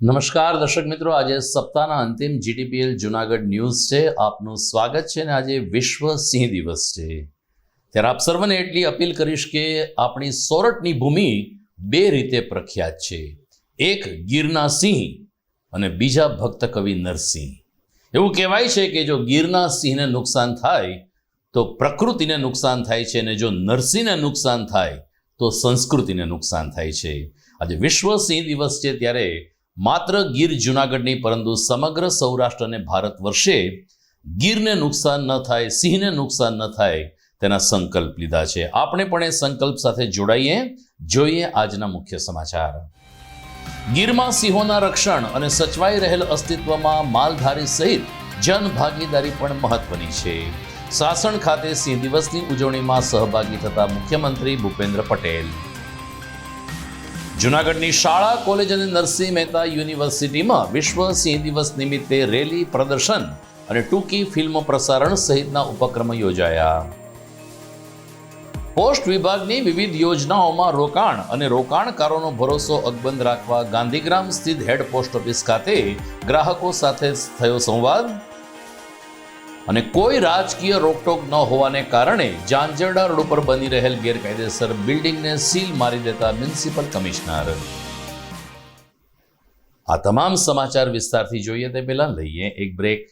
નમસ્કાર દર્શક મિત્રો, આજે સપ્તાહના અંતિમ જીટીપીએલ જુનાગઢ ન્યૂઝ છે. આપનું સ્વાગત છે અને આજે વિશ્વ સિંહ દિવસ છે. ત્યારે આપ સર્વને એટલી અપીલ કરીશ કે આપણી સોરઠની ભૂમિ બે રીતે પ્રખ્યાત છે. એક ગીરના સિંહ અને બીજા ભક્ત કવિ નરસિંહ. એવું કહેવાય છે કે જો ગીરના સિંહને નુકસાન થાય, તો પ્રકૃતિને નુકસાન થાય છે અને જો નરસિંહને નુકસાન થાય, તો સંસ્કૃતિને નુકસાન થાય છે. આજે વિશ્વ સિંહ દિવસ છે ત્યારે માત્ર ગીર જુનાગઢની પરંતુ સમગ્ર સૌરાષ્ટ્ર અને ભારત વર્ષે ગીરને નુકસાન ન થાય, સિંહને નુકસાન ન થાય તેના સંકલ્પ લીધા છે. આપણે પણ એ સંકલ્પ સાથે જોડાઈએ, જોઈએ આજના મુખ્ય સમાચાર. ગીરમાં સિંહોના રક્ષણ અને સચવાઈ રહેલ અસ્તિત્વમાં માલધારી સહિત જન ભાગીદારી પણ મહત્વની છે. સાસણ ખાતે સિંહ દિવસની ઉજવણીમાં સહભાગી થતા મુખ્યમંત્રી ભૂપેન્દ્ર પટેલ જુનાગઢની શાળા, કોલેજ અને નરસિંહ મહેતા યુનિવર્સિટીમાં વિશ્વ સિંહ દિવસ નિમિત્તે રેલી, પ્રદર્શન અને ટૂંકી ફિલ્મ પ્રસારણ સહિતના ઉપક્રમો યોજાયા. પોસ્ટ વિભાગની વિવિધ યોજનાઓમાં રોકાણ અને રોકાણકારોનો ભરોસો અકબંધ રાખવા ગાંધીગ્રામ સ્થિત હેડ પોસ્ટ ઓફિસ ખાતે ગ્રાહકો સાથે થયો સંવાદ. અને કોઈ રાજકીય રોકટોક ન હોવાને કારણે જાંજરડા રોડ ઉપર બની રહેલ ગેરકાયદેસર બિલ્ડિંગને સીલ મારી દેતા મ્યુનિસિપલ કમિશનર. આ તમામ સમાચાર વિસ્તારથી જોઈએ તે પહેલાં લઈએ એક બ્રેક.